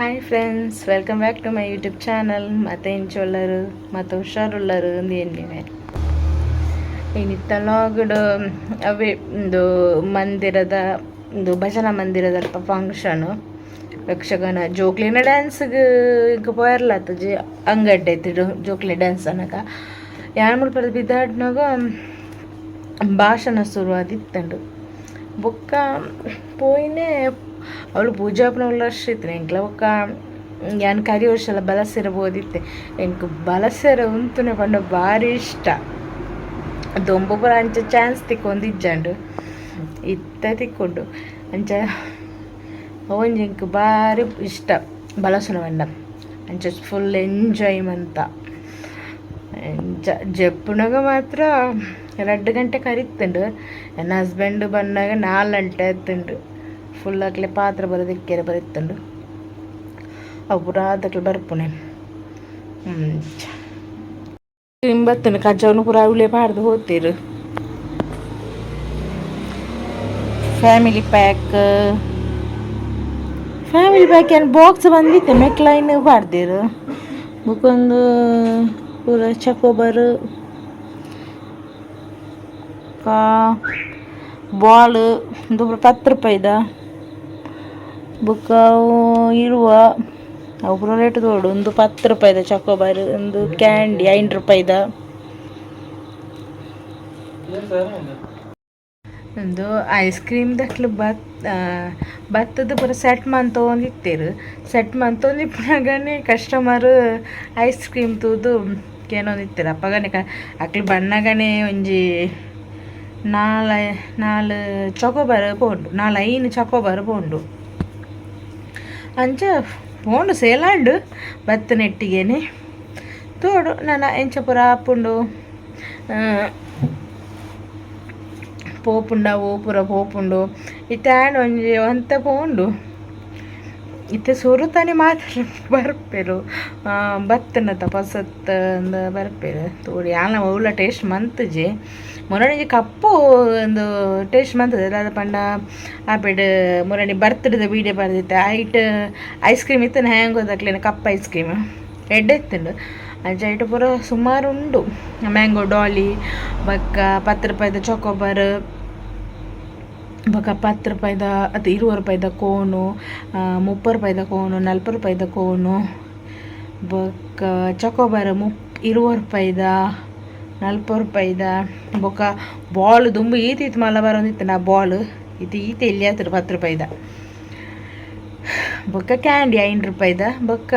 Hi friends welcome back to my YouTube channel ಮತ್ತು ಇಂಚೊಳ್ಳರು, ಮತ್ತು ಹುಷಾರುಳ್ಳರು ಏನಿವೆ ಏನಿತ್ತ ಅವೇ ಒಂದು ಮಂದಿರದ ಒಂದು ಭಜನಾ ಮಂದಿರದ ಫಂಕ್ಷನು ಯಕ್ಷಗಾನ ಜೋಕ್ಲಿನ ಡ್ಯಾನ್ಸ್ಗೆ ಈಗ ಬರಲತ್ತ ಜಿ, ಅಂಗಡ್ಡೆ ಐತಿ ಜೋಕ್ಲಿ ಡ್ಯಾನ್ಸ್ ಅನ್ನಕ. ಯಾರು ಪರ ಬಿದ್ದಾಡ್ನಾಗ, ಭಾಷಣ ಶುರುವಾದಿತ್ತಂಡು. ಬೊಕ್ಕ ಪೋಯಿನೇ ಅವಳು ಪೂಜಾಪನ ಉಳ್ಳಷ್ಟಿತ್ತು ಎಂಕ್ಲ ಬೊಕ್ಕ ಯಾನ್ ಕರಿ ವರ್ಷಲ ಬಲಸೆರ ಬೋದಿತ್ತೆ ಎಂಕ್ ಬಲಸೆರ ಉಂತುನೆ ಪಂಡ ಭಾರಿ ಇಷ್ಟ ದೊಂಬ ಪುರ ಅಂಚ ಚಾನ್ಸ್ ತಿಕ್ಕೊಂದಿಜ್ಜಂಡು ಇತ್ತ ತಿಕ್ಕೊಂಡು ಅಂಚ ಒಂಜಿ ಎಂಕ್ ಭಾರಿ ಇಷ್ಟ ಬಲಸುನ ಪಂಡ ಅಂಚ ಫುಲ್ ಎಂಜಾಯ್ಮೆಂತ ಎಂಚ ಜಪ್ಪುನಾಗ ಮಾತ್ರ ಎರಡು ಗಂಟೆ ಕರಿತ್ತುಂಡು ನನ್ನ ಹಸ್ಬೆಂಡ್ ಬಂದಾಗ ನಾಲ್ಕು ಗಂಟೆ ಎತ್ತುಂಡು ಫುಲ್ ಅಕ್ಲೆ ಪಾತ್ರ ಬರೋದು ಇಕ್ಕೆರೆ ಬರಿತ್ತುಂಡು ಅವು ಪೂರ ಅದಕ್ಲೆ ಬರ್ಪುನೆ ಇಂಬತ್ತುಂಡು ಕಜ್ಜವನು ಪೂರ ಅವಳೆ ಪಾಡ್ದು ಹೋಗ್ತೀರು ಫ್ಯಾಮಿಲಿ ಪ್ಯಾಕ್ ಫ್ಯಾಮಿಲಿ ಪ್ಯಾಕ್ ಏನು ಬಾಕ್ಸ್ ಬಂದಿತ್ತೆ ಮೆಕ್ಲೈನ್ ಬಾರ್ದಿರು ಬುಕ್ಕೊಂದು ಪೂರ ಚಕೋಬರ್ ಕಾ ಬಾಲ್ ಒಂದು ಪತ್ತು ರೂಪಾಯಿದ ಬುಕ್ಕ ಇರುವ, ಅವು ರೇಟ್ ತೋಡು ಒಂದು ಪತ್ತು ರೂಪಾಯಿದ ಚಕೋಬಾರ್ ಒಂದು ಕ್ಯಾಂಡಿ ಐದು ರೂಪಾಯಿದ. ಒಂದು ಐಸ್ ಕ್ರೀಮ್ ದಕ್ಲು ಭತ್ ಭತ್ತದ ಪೂರ ಸೆಟ್ ಮಂತ್ ತೊಗೊಂಡಿತ್ತೇರು. ಸೆಟ್ ಮಂತ್ ತೊಗೊಂಡಿಪ್ಪನಾಗನೆ ಕಸ್ಟಮರ್ ಐಸ್ ಕ್ರೀಮ್ ತೂದು ಕೇನೊಂದಿತ್ತೇರು ಅಪ್ಪಗನೆ ಕ ಅಕ್ಲು ಬಣ್ಣಗನೆ ಒಂಜಿ ನಾಲ್ ನಾಲ್ ಚೊಕೊಬಾರ್ ಪೋಂಡು ನಾಲ್ ಐನು ಚೊಕೊಬಾರ್ ಪೋಂಡು ಅಂಚ ಪೋಂಡು ಸೇಲಾಂಡು, ಬತ್ತ ನೆಟ್ಟಿಗೇನೆ. ತೋಡು, ನನ್ನ ಎಂಚ ಪೂರ ಆಪುಂಡು ಪೋಪುಂಡ ಓ ಪೂರ ಪೋಪುಂಡು ಇತ್ತಾಂಡ್ ಒಂಜಿ ಅಂತ ಪೋಂಡು. ಇತ್ತೆ ಸುರುತಾನೆ ಮಾತ್ರ ಬರ್ಪೆರು. ಬತ್ತನ ತಪಸತ್ ಅಂದ ಬರ್ಪೆರು. ತೋಡಿ, ಯಾನ ಅವಳ ಟೇಸ್ಟ್ ಮಂತಜಿ. ಮೊರಣಿಗೆ ಕಪ್ಪು ಒಂದು ಟೇಸ್ಟ್ ಮಂತದೆ. ಅದ ಪಂಡ ಆಪೆಡ್ ಮುರಣಿ ಬರ್ತ್ಡೇದ ವೀಡಿಯೋ ಬರ್ದಿತ್ತೆ. ಐಟ್ ಐಸ್ ಕ್ರೀಮ್ ಇತ್ತು ಹ್ಯಾಂಗ್ ಹೋದಕ್ಲೇನ ಕಪ್ ಐಸ್ ಕ್ರೀಮ್ ಎಡ್ಡೆ ಎತ್ತುಂಡು ಅಂಚ ಪೂರ ಸುಮಾರು ಉಂಡು ಮ್ಯಾಂಗೋ ಡಾಲಿ, ಬಕ್ಕ, ಪತ್ತು ರೂಪಾಯಿದ ಚೊಕೊಬರ್ ಬೊಕ ಪತ್ತು ರೂಪಾಯಿದ, ಅದು ಇರುವ ರೂಪಾಯಿದ ಕೋನು ಮುಪ್ಪತ್ತು ರೂಪಾಯಿದ ಕೋನು ನಲ್ಪ ರೂಪಾಯಿದ ಕೋನು ಬೊಕ್ಕ ಚೊಕೊಬಾರ ಮುಪ್ ಇರುವ ರೂಪಾಯಿದ, ನಲ್ವತ್ತು ರೂಪಾಯಿದ, ಬೊಕ ಬಾಲ್ ದುಂಬು ಈತ ಈತ ಮಲ್ಲ ಬರೋದಿತ್ತು ನಾ ಬಾಲ್ ಇದು ಈತ ಎಲ್ಲಿ ಆತರು ಹತ್ತು ರೂಪಾಯಿದ. ಬೊಕ್ಕ ಕ್ಯಾಂಡಿ ಐದು ರೂಪಾಯಿದ ಬೊಕ್ಕ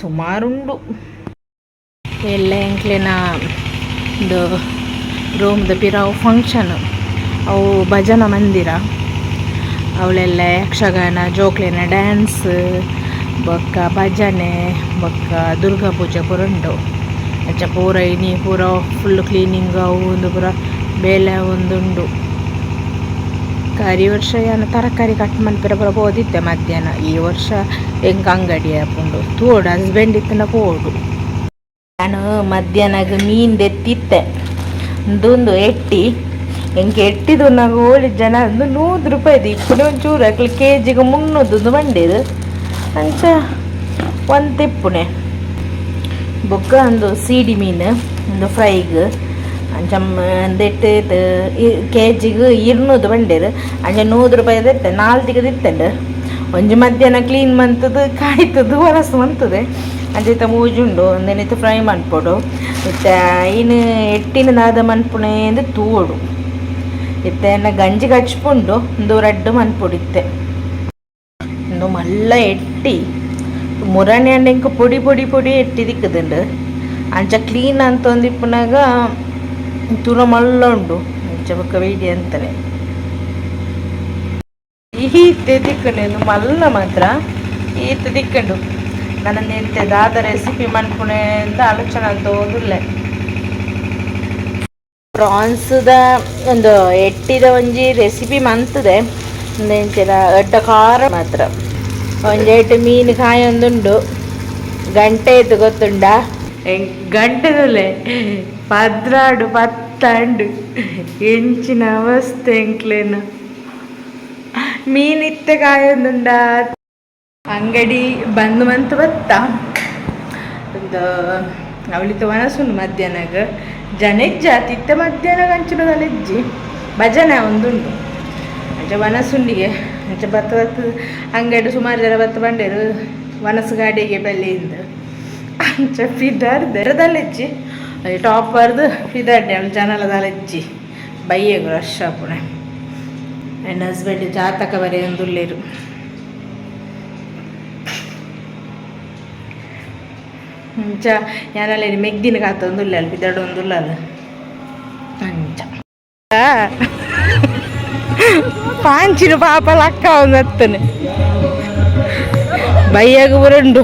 ಸುಮಾರುಂಡು ಎಲ್ಲ ಎಂಕ್ಲೆನ, ಇದು ರೂಮ್ದ ಪಿರಾವು ಫಂಕ್ಷನ್ ಅವು ಭಜನ ಮಂದಿರ. ಅವಳೆಲ್ಲ ಯಕ್ಷಗಾನ, ಜೋಕ್ಲಿನ ಡ್ಯಾನ್ಸ್ ಬೊಕ್ಕ ಭಜನೆ, ಬೊಕ್ಕ ದುರ್ಗಾ ಪೂಜೆ ಪೂರ ಉಂಡು ಅಚ್ಚ ಪೂರ ಇನಿ ಪೂರ ಫುಲ್ ಕ್ಲೀನಿಂಗ್ ಅವು ಒಂದು ಪೂರ ಬೇಲೆ ಒಂದುಂಡು ಕರಿ ವರ್ಷ ಏನು ತರಕಾರಿ ಕಟ್ ಮನ್ಪೆರ ಪೂರ ಪೋದಿತ್ತೆ ಮಧ್ಯಾಹ್ನ. ಈ ವರ್ಷ ಹೆಂಗ ಅಂಗಡಿ ಹಾಕೊಂಡು ತೋಡು ಹಸ್ಬೆಂಡ್ ಇತ್ತನ ಪೋಡು ನಾನು ಮಧ್ಯಾಹ್ನಗ ಮೀನ್ ದೆತ್ತಿತ್ತೆ ಒಂದು ಎಟ್ಟಿ. ಎಟ್ಟಿದು ನಾವು ಹೋಳಿ ಜನ ಒಂದು ನೂರು ರೂಪಾಯಿದು ಇಪ್ಪಡು ಒಂಚೂರು ಅಕ್ಲಿ ಕೆ ಜಿಗೆ ಮುನ್ನೂದು ಬಂಡಿದು ಅಂಚ ಒಂದು ತಿಪ್ಪುನೆ ಬೊಕ್ಕ ಒಂದು ಸೀಡಿ ಮೀನು ಒಂದು ಫ್ರೈಗ್ ಅಂಚ ದೆಟ್ಟು ಕೆ ಜಿಗೆ ಇರ್ನೂದು ಬಂಡೇರು ಅಂಚ ನೂರು ರೂಪಾಯಿ ಇತ್ತೆ ನಾಲ್ತಿಗೆ ದಿತ್ತಂಡು ಒಂಜಿ ಮಧ್ಯಾಹ್ನ ಕ್ಲೀನ್ ಮಂತದ್ದು ಕಾಯ್ತದ್ದು ಹೊಲಸು ಮಂತದೆ ಅಂಚ ಮೂಜುಂಡು ಒಂದೇನಿತ್ತು ಫ್ರೈ ಮನ್ಪೊಡು ಇತ್ತ ಇನ್ನು ಎಟ್ಟಿನ ನಾದ ಮನ್ಪುಣೆ ಎಂದು ತೂವಡು ಇತ್ತ ಎನ್ನ ಗಂಜಿ ಕಚ್ಪುಂಡು ಒಂದು ರಡ್ಡು ಮನ್ಪುಡಿತ್ತೆ. ಒಂದು ಮಲ್ಲ ಎಟ್ಟಿ ಮುರಣಿ ಇಂಕ ಪೊಡಿ ಪೊಡಿ ಪೊಡಿ ಎಟ್ಟಿ ದಿಕ್ಕದುಂಡು ಅಂಚ ಕ್ಲೀನ್ ಅಂತ ಒಂದಿಪ್ಪುನಾಗ ತುರ ಮಲ್ಲ ಉಂಡು ಅಂಚ ಬೊಕ್ಕ ಬೇಡಿ ಅಂತಾನೆ. ಈತೆ ದಿಕ್ಕಂಡು ಮಲ್ಲ ಮಾತ್ರ ಈ ತೆದಿಕ್ಕಂಡು ನನ್ನ ಎಂತೆ ದಾದ ರೆಸಿಪಿ ಮನ್ಪುಣೆ ಅಂತ ಆಲೋಚನೆ ಅಂತ ಓದಿಲ್ಲ ಪ್ರಾನ್ಸ್ದ ಒಂದು ಎಟ್ಟಿದ ಒಂಜಿ ರೆಸಿಪಿ ಮಂತದೆ. ಒಂದೆಂಚಿನ ಅಡ್ಡ ಖಾರ ಮಾತ್ರ. ಒಂಜೆಟ್ಟು ಮೀನು ಕಾಯಿ ಒಂದುಂಡು. ಗಂಟೆ ಇತ್ತು ಗೊತ್ತುಂಡ ಗಂಟೆದಲ್ಲೇ? ಪದ್ರಾಡು, ಪತ್ತಂಡು. ಎಂಚಿನ ಅವಸ್ಥೆ ಎಂಕ್ಲೇನ. ಮೀನ್ ಕಾಯಿ ಒಂದುಂಡ? ಅಂಗಡಿ ಬಂದು ಮಂತ್ ಬತ್ತ ಒಂದು ಅವಳಿತ ವನಸುಂಡು ಮಧ್ಯಾಹ್ನಗ. ಜನೆಜ್ಜ ತಿತ್ತ ಮಧ್ಯಾಹ್ನಗ ಅಂಚಿನದಲ್ಲ ತಲೆಜ್ಜಿ ಭಜನೆ ಒಂದುಂಟು. ಅಂಚ ವನಸುಂಡಿಗೆ, ಅಂಚ ಬತ್ತ ಬತ್ತ ಅಂಗಡಿ ಸುಮಾರು ಜನ ಬತ್ತ ಬಂಡೇರು, ವನಸು ಗಾಡಿಗೆ ಬೆಲೆಯಿಂದ. ಅಂಚ ಫಿದರ್ ದೆರದಲ್ಲಿಚ್ಚಿ ಟಾಪ್ ಬರ್ದು ಫಿದರ್ಡೆ ಜನಲ ಜನಲದಲ್ಲಿಚ್ಚಿ ಬೈಯೆಗು ರಶ್ ಆಪುಣೆ ಆ್ಯಂಡ್ ಹಸ್ಬೆಂಡ್ ಜಾತಕ ಬರೆಯ ಅಂಚ ಯಾನಲ್ಲ ಮೆಗ್ದಿನ ಕಾತ ಒಂದುಲ್ಲ ಅಲ್ಲಿ ಬಿದ್ದಾಡು ಒಂದುಲ್ಲ ಅಲ್ಲ ಅಂಚ ಪಾಂಚಿನ ಪಾಪ ಲಕ್ಕ ಒಂದು ಹತ್ತನೆ ಬೈಯಾಗ ಬರಂಡು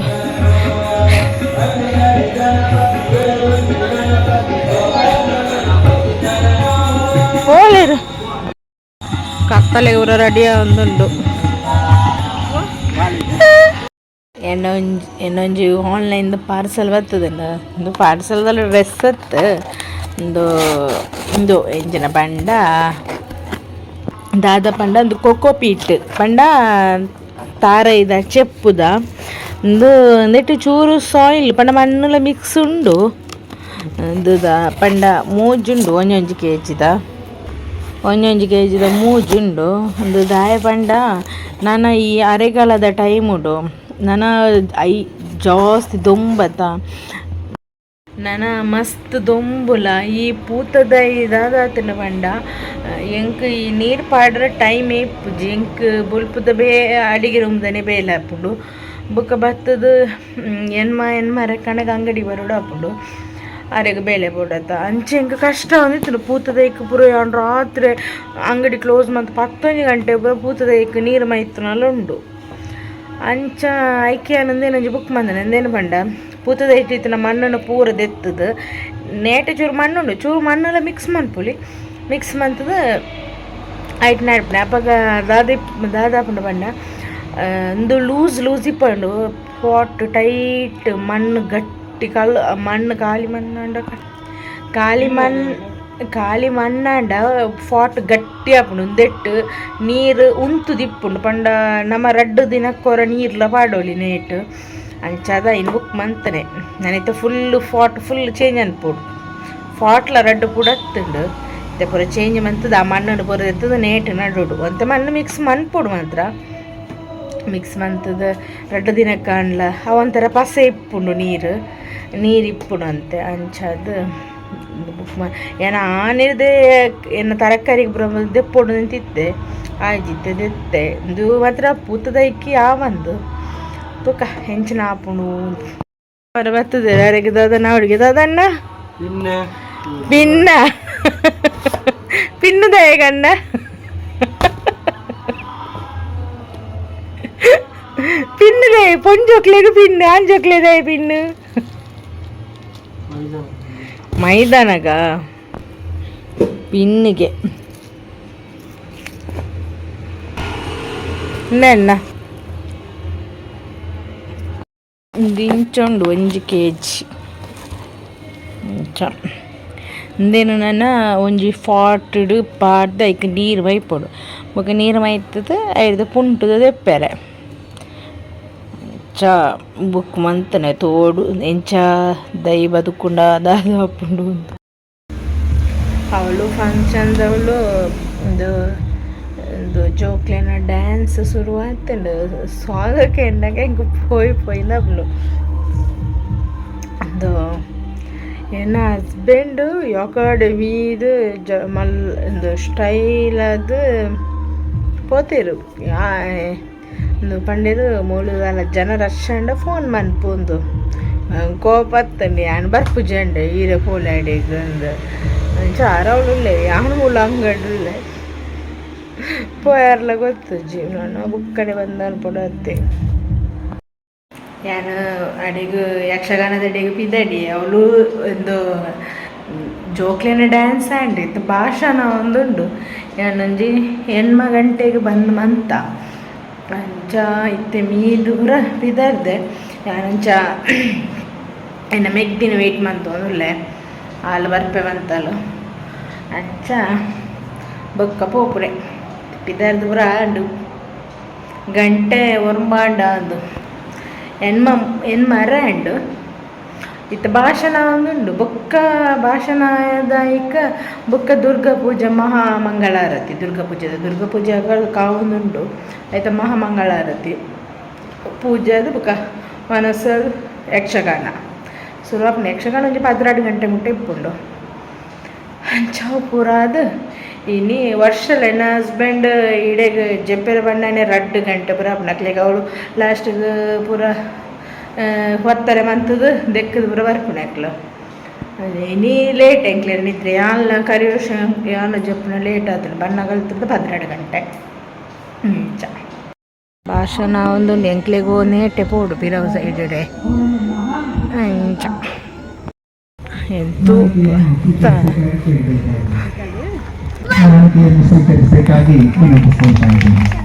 ಹೋಳಿರು ಕತ್ತಲೆ ಊರ ರೆಡಿಯ ಒಂದುಂಡು ಎನ್ನೊಂಜಿ ಎನ್ನೊಂಜಿ ಆನ್ಲೈನ್ದು ಪಾರ್ಸಲ್ ಬರ್ತದಲ್ಲ ಒಂದು ಪಾರ್ಸಲ್ದಲ್ಲಿ ಡ್ರೆಸ್ ಅತ್ತ ಒಂದು ಇದು ಎಂಜಿನ ಪಂಡ, ದಾದ ಪಂಡ, ಒಂದು ಕೊಕ್ಕೋ ಪೀಟ್ ಪಂಡ, ತಾರ ಇದ, ಚೆಪ್ಪುದ. ಒಂದು ನೆಟ್ಟು ಚೂರು ಸಾಯಿಲ್ ಪಂಡ ಮಣ್ಣುಲ ಮಿಕ್ಸ್ ಉಂಡು. ದುದ ಪಂಡ ಮೂಜುಂಡು ಒಂಜೊಂಜಿ ಕೆ ಜಿದ ಒಂಜೊಂಜಿ ಕೆ ಜಿದ ಮೂಜುಂಡು. ಒಂದು ದಾಯ ಪಂಡ ನಾನು ಈ ಅರೆಗಾಲದ ಟೈಮುಡು ನನ್ನ ಐ, ಜಾಸ್ತಿ ದೊಂಬತ ನನ ಮಸ್ತ್ ದೊಂಬುಲ ಈ ಪೂತದ ಇದಾದಾತನ ಪಂಡ ಎಂಕ್ ಈ ನೀರ್ ಪಾಡ್ರ ಟೈಮ್ ಏಪುಜಿ ಎಂಕ್ ಬುಲ್ಪುದ ಬೇ, ಅಡಿಗೆ ರೂಮ್ದನೆ ಬೇಲೆ ಹಾಪುಂಡು ಬುಕ್ಕ ಬತ್ತದ ಎನ್ಮ, ಎನ್ಮರ ಕಣಗ ಅಂಗಡಿ ಬರೋಡು ಹಾಪುಂಡು ಅರೆಗ್ ಬೇಲೆ ಬೋಡತ್ತ ಅಂಚೆ ಎಂಕ್ ಕಷ್ಟ ಒಂದಿತ್ತು ಪೂತದ ಇಕ್ಕ ಪೂರ ರಾತ್ರಿ ಅಂಗಡಿ ಕ್ಲೋಸ್ ಮಂತ್ ಪತ್ತೊಂಜಿ ಗಂಟೆ ಪೂತದ ಇಕ್ಕ ನೀರು ಮೈತ್ನಲ ಉಂಡು. ಅಂಚ ಐಕೆ ನಂದೇನಂಜಿ ಬುಕ್ ಮಂದನ ಎಂದೇನು ಪಂಡ ಪೂತದ ಇಟ್ಟಿತ್ತಿನ ಮಣ್ಣನ್ನು ಪೂರ ದೆತ್ತದು. ನೇಟ ಚೂರು ಮಣ್ಣುಂಡು ಚೂರು ಮಣ್ಣೆಲ್ಲ ಮಿಕ್ಸ್ ಮನ್ಪುಲಿ ಮಿಕ್ಸ್ ಮಂತದ ಐಟ್ ನಡ್ಪನೆ ಅಪ್ಪಗ ದಾದಿ ದಾದಾಪುಂಡು ಪಂಡ ಒಂದು ಲೂಸ್ ಲೂಸ್ ಇಪ್ಪಂಡು ಪಾಟ್ ಟೈಟ್ ಮಣ್ಣು ಗಟ್ಟಿ ಕಲ್ಲು ಮಣ್ಣು, ಖಾಲಿ ಮಣ್ಣು ಅಂಡ ಖಾಲಿ ಖಾಲಿ ಮಣ್ಣಾಂಡ ಫಾಟ್ ಗಟ್ಟಿ ಆಪುಂಡು ಉಂದೆಟ್ ನೀರು ಉಂತು ದಿಪ್ಪುಂಡು ಪಂಡ ನಮ್ಮ ರಡ್ಡು ಕೊರ ನೀರ್ಲ ಪಾಡೋಲಿ ನೇಟ್. ಅಂಚಾದ ಇನ್ ಬುಕ್ ಮಂತನೆ. ನನಿತ ಫುಲ್ ಫಾಟ್ ಫುಲ್ ಚೇಂಜ್ ಅನ್ಪೋಡು ಫಾಟ್ಲ ರಡ್ಡು ಪೂಡ ಹತ್ತುಂಡು ಇದೆ ಪೂರ ಚೇಂಜ್ ಮಂತದ, ಆ ಮಣ್ಣನ್ನು ಪೂರ ಎತ್ತದ ನೇಟ್ ನಡುಡು. ಅಂತ ಮಣ್ಣು ಮಿಕ್ಸ್ ಮನ್ಪುಡು ಮಾತ್ರ. ಮಿಕ್ಸ್ ಮಂತದ ರಡ್ಡು ದಿನ ಕಾಣ್ಲ ಅವಂಥರ ಪಸೆ ಇಪ್ಪುಂಡು ನೀರು. ನೀರು ಅಂತೆ. ಅಂಚಾದ ಬುಕ್ ಮಾ ಏನ ಆನಿರ್ದೆ ಏನ ತರಕಾರಿಗೆ ಬರ ದೆಪ್ಪೊಡು ನಿಂತಿದ್ದೆ ಆಯ್ಜಿತ್ತೆ ದೆತ್ತೆ ಇದು ಮಾತ್ರ ಪೂತದ ಇಕ್ಕಿ ಆವಂದು ತುಕ ಹೆಂಚಿನ ಆಪುಂಡು ಅವರ ಬರ್ತದೆ ಯಾರಿಗೆ ದಾದನ ಅವಳಿಗೆ ದಾದಣ್ಣ ಭಿನ್ನ ಪಿನ್ನುದ ಹೇಗಣ್ಣ പിന്നിലേ പൊഞ്ചോക്ലേക്ക് പിന്നെ ആഞ്ചോക്ലേതായ പിന്ന് ಮೈದಾನಾಗ ಪಿನ್ನಿಗೆ ಇನ್ನೆನ್ನ ದಿಂಚೊಂಡು ಒಂಜಿ ಕೆ ಜಿ ಇಂದೇನು ನನ್ನ ಒಂಜಿ ಫಾಟ್ಡ್ ಪಾಡ್ದು ಐಕ್ ನೀರು ಮೈಪೊಡು ಬೊಕ ನೀರು ಮೈತದ ಐದು ಪುಂಟುದ ದೆಪ್ಪೆರೆ ಎಂಚ ಬುಕ್ ಮಂತನೆ ತೋಡು ಎಂಚ ದೈ ಬದುಕುಂಡ ದಾದ ಅಪ್ಪುಂಡು ಅವಳು ಫಂಕ್ಷನ್ದವಳು ಒಂದು ಒಂದು ಜೋಕ್ಲೆನ ಡ್ಯಾನ್ಸ್ ಶುರುವಾತುಂಡು ಸಾಂಗಕ್ಕೆ ಎಂಡಾಗ ಹಿಂಗೆ ಪೋಯ್ ಪೋಯ್ನವ್ಳು ಒಂದು ಎನ್ನ ಹಸ್ಬೆಂಡು ಯಾಕಡೆ ಮೀದು ಜ ಮಲ್ ಒಂದು ಸ್ಟೈಲದು ಪೋತೆರು ಒಂದು ಪಂಡೇರು ಮೂಳುಗಾಲ ಜನ ರಶ್ ಅಂಡ ಫೋನ್ ಮನ್ಪುಂದು ಕೋಪತ್ತಂಡಿ, ಯಾನ್ ಬರ್ಪುಜಂಡೆ ಈರೆ ಪೋಲಾಡಿಗೆ ಚಾರ ಚಾರವಳುಲ್ಲೆ ಯಾನು ಮೂಲ ಅಂಗಡುಲ್ಲೆ ಪೋಯಾರ್ಲ ಗೊತ್ತು ಜೀವನ ಬುಕ್ಕಡೆ ಬಂದ ಅನ್ಪಡತ್ತೆ ಯಾನು ಅಡಿಗು, ಯಕ್ಷಗಾನದ ಅಡಿಗೆ ಪಿದಡಿ, ಅವಳು ಒಂದು ಜೋಕ್ಲಿನ ಡ್ಯಾನ್ಸ್ ಆಂಡಿತ್ತು ಭಾಷಣ ಒಂದುಂಡು. ಯಾನೊಂಜಿ ಹೆಣ್ಮ ಗಂಟೆಗೆ ಬಂದು ಮಂತ. ಅಂಚ ಇತ್ತೆ ಮೀ ದೂರ ಪಿದರ್ದೆ ಯಾನಂಚ ಎನ್ನ ಮೆಗ್ದಿನ ವೆಯ್ಟ್ ಮಂತೊಂದುಲ್ಲೆ ಒಂದುಲ್ಲೆ ಬರ್ಪೆ ಬರ್ಪೆವಂತಲು. ಅಂಚ ಬೊಕ್ಕ ಪೋಪುರೆ. ಪಿದರ್ದು ಪೂರ ಆಂಡು ಗಂಟೆ ಒರ್ಮಾಂಡ ಅಂದು. ಎನ್ಮ ಎನ್ ಮರ ಅಂಡು. ಇತ್ತ ಭಾಷಣ ಉಂಡು ಬೊಕ್ಕ ಭಾಷಣದಾಯಿಕ ಬೊಕ್ಕ ದುರ್ಗಾ ಪೂಜೆ ಮಹಾ ಮಂಗಳಾರತಿ ದುರ್ಗಾ ಪೂಜೆದ ದುರ್ಗಾ ಪೂಜೆಗಳು ಕಾವುಂದುಂಡು ಐತ ಮಹಾ ಮಂಗಳಾರತಿ ಪೂಜೆದು ಬೊಕ್ಕ ಮನಸ್ಸು ಯಕ್ಷಗಾನ. ಸುರುವಾಪನ ಯಕ್ಷಗಾನ ಒಂಜಿ ಪದ್ರಾಡು ಗಂಟೆ ಮುಟ್ಟ ಇಪ್ಪುಂಡು. ಅಂಚಾವು ಪೂರಾದು ಇನಿ ವರ್ಷಲ ಎನ್ನ ಹಸ್ಬೆಂಡ್ ಇಡೆಗ್ ಜಪ್ಪೆರ ಬಣ್ಣನೆ ರಡ್ಡ್ ಗಂಟೆ ಪೂರ ಅಪ್ನಕ್ಲೆಗೆ ಅವಳು ಲಾಸ್ಟ್ಗ್ ಪೂರ ಹೊತ್ತರೆ ಮಂತದು ದೆಕ್ಕದ ಪೂರ ಬರ್ಪುನ ಅದೇ ಇನಿ ಲೇಟ್ ಎಂಕ್ಲೆರ್ ನಿದ್ರೆ, ಯಾಲ್ನ ಕರಿಯೋಶ ಯಾಲ್ನ ಜಪ್ಪನ ಲೇಟ್ ಆತನು ಬಣ್ಣ ಕಲ್ತದ್ದು ಪದ್ರಾಡು ಗಂಟೆ. ಹ್ಞೂ ಭಾಷಣ ಒಂದು ಎಂಕ್ಲೆಗೋ ನೇಟೆ ಪೋಡು ಪಿರವು ಸೈಡೆ ಅಂಚ ಎಂತೂ ಸ್ವೀಕರಿಸಬೇಕಾಗಿ ವಿನಂತಿಸ್ತಾ ಇದ್ದೀನಿ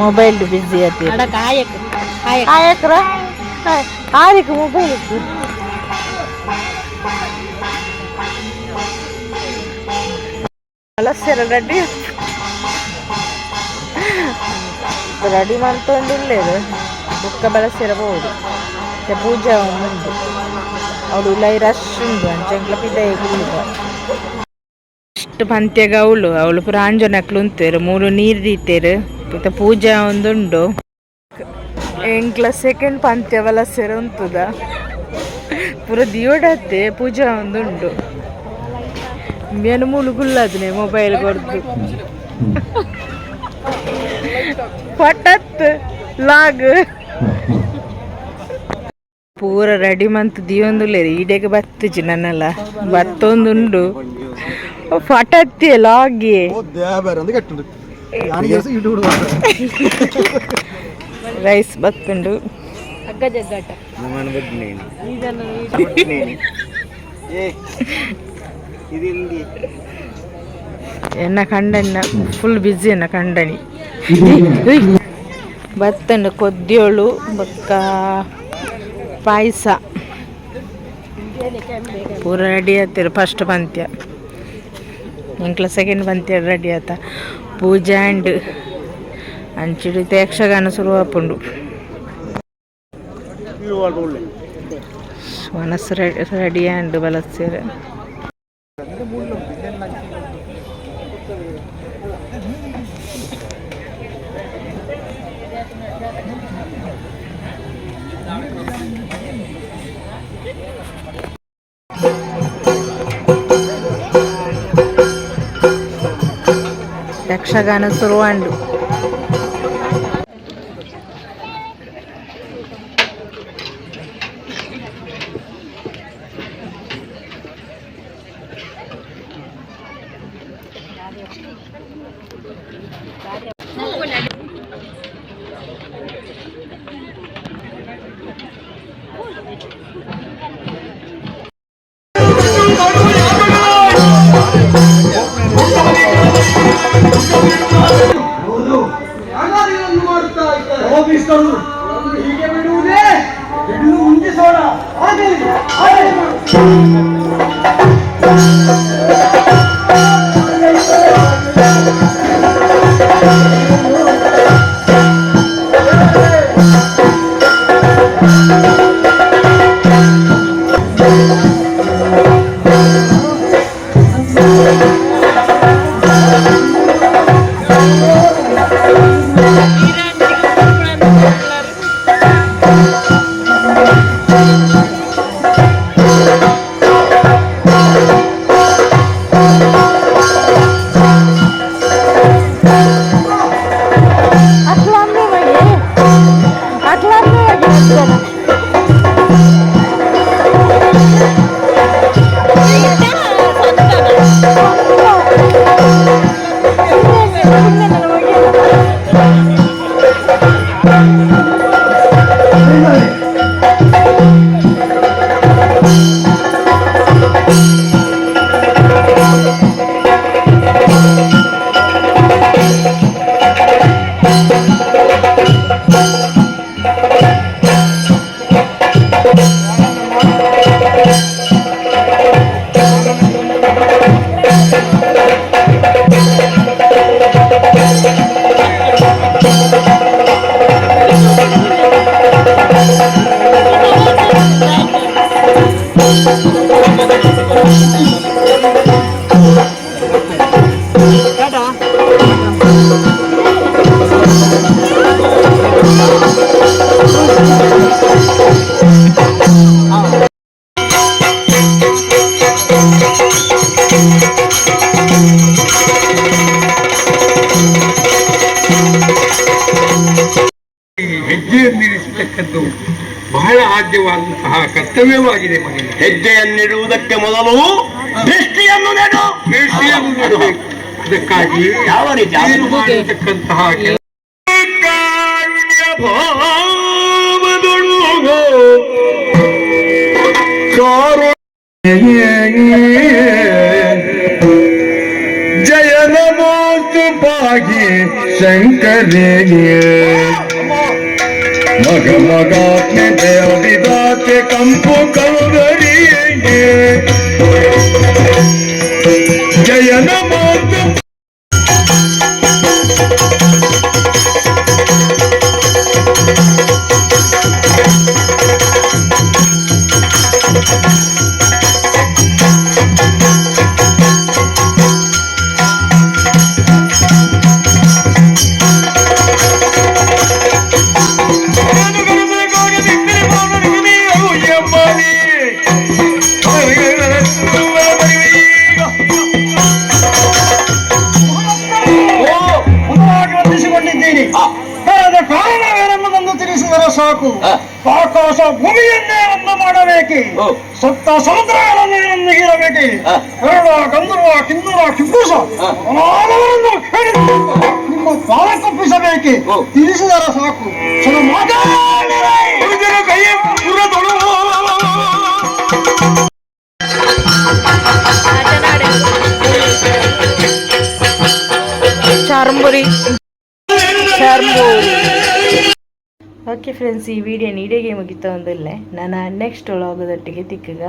ಮೊಬೈಲ್ ಬಿಸಿ ಆತಿ ಆಯಕ್ರ ಆರಿಕ್ ಮೊಬೈಲ್ ಅಲಸ್ಯರ ರೆಡಿ ರೆಡಿ ಮಾಡ್ಕೊಂಡಿಲ್ಲೇರು ಬುಕ್ಕ ಬಳಸಿರಬಹುದು. ಮತ್ತೆ ಪೂಜೆ ಉಂಟು ಅವಳು ಲೈ ರಶ್ ಉಂಟು ಅಂಚಂಕ್ಲ ಪಿದಯ ಕುಳಿತ ಇಷ್ಟು ಪಂತ್ಯಗ ಅವಳು ಅವಳು ಪುರ ಆಂಜನಕ್ಲು ಉಂತೇರು ಮೂರು ನೀರು ದೀತೇರು. ಮತ್ತೆ ಪೂಜೆ ಒಂದುಂಡು ಎಂಕ್ಲ ಸೆಕೆಂಡ್ ಪಂತ್ಯವಲ್ಲ ಸೆರಂತದ ಪೂರ ದಿಯೋಡತ್ತೆ, ಪೂಜೆ ಒಂದುಂಡು ಮೇನು ಮುಳುಗುಲ್ಲದ್ನೆ ಮೊಬೈಲ್ ಕೊಡ್ದು. ಪಟತ್ ಲಾಗ್. ಪೂರ ರೆಡಿ ಮಂತ್ ದಿಯೊಂದುಲ್ಲೇರಿ, ಈಡೆಗೆ ಬತ್ತಿಜಿ ನನ್ನೆಲ್ಲ. ಬತ್ತೊಂದುಂಡು ಪಟತ್ತೆ ಲಾಗಿ. ರೈಸ್ ಬತ್ಕೊಂಡು. ಅಗ್ಗ ಜಗ್ಗಾಟ ಎನ್ನ ಕಂಡನ ಫುಲ್ ಬ್ಯುಸಿ ಎನ್ನ ಕಂಡನಿ ಬತ್ತಂಡ ಕೊದ್ದಿಯೋಳು, ಬಕ್ಕ ಪಾಯಸ. ಪೂರ ರೆಡಿ ಆತಿರು ಫಸ್ಟ್ ಬಂತ್ಯ. ಎಂಕ್ಲ ಸೆಕೆಂಡ್ ಬಂತ್ಯ ರೆಡಿ ಆತ. ಪೂಜೆ ಅಂಡ್ ಅಂಚಿಡು ಯಕ್ಷಗಾನ ಶುರು ಆಪುಂಡು ಮನಸ್ಸು ರೆಡಿ ರೆಡಿ ಆ್ಯಂಡ್ यक्षगान सुरू आणलं 道路 Thank you. ಹೆಜ್ಜೆಯನ್ನಿಡುವುದಕ್ಕೆ ಮೊದಲು ದೃಷ್ಟಿಯನ್ನು ನೆಡು. ದೃಷ್ಟಿಯನ್ನು ನೆಡಬೇಕು ಅದಕ್ಕಾಗಿ ಯಾವ ರೀತಿ ನೀನು ಮಾಡತಕ್ಕಂತಹ ಕೆಲಸ ಕಾರುಣ್ಯ ಭಾವದೊಳು ಜಯ ನಮೋಸ್ತು ಪಾಗಿ ಶಂಕರಿಗೆ ಮಗ ಆಕಾಶ ಭೂಮಿಯನ್ನೇ ಒಂದು ಮಾಡಬೇಕೆ. ಸಪ್ತ ಸಮುದ್ರಗಳನ್ನು ಏನನ್ನು ಹೀರಬೇಕೆ ಕರಡ ಗಂಧರ್ವ ಕಿನ್ನರ ಕಿಬ್ಬುಸ ಅನಾದವರನ್ನು ಸಾಕು ನಿಮ್ಮ ಪಾಲ ತಪ್ಪಿಸಬೇಕೆ ತಿಳಿಸಿದರೆ ಸಾಕು. ಸಲ ಮಾತಾಡಿದರೆ ಚಾರ್ಮುರಿ. ಚಾರ್ಮುರಿ. ಓಕೆ ಫ್ರೆಂಡ್ಸ್ ಈ ವಿಡಿಯೋ ನೀಡಿಗೆ ಮುಗಿತಾ ಒಂದಿಲ್ಲ. ನಾನು ನೆಕ್ಸ್ಟ್ ಒಳಗೋದೊಟ್ಟಿಗೆ ತಿಕ್ಕಗ.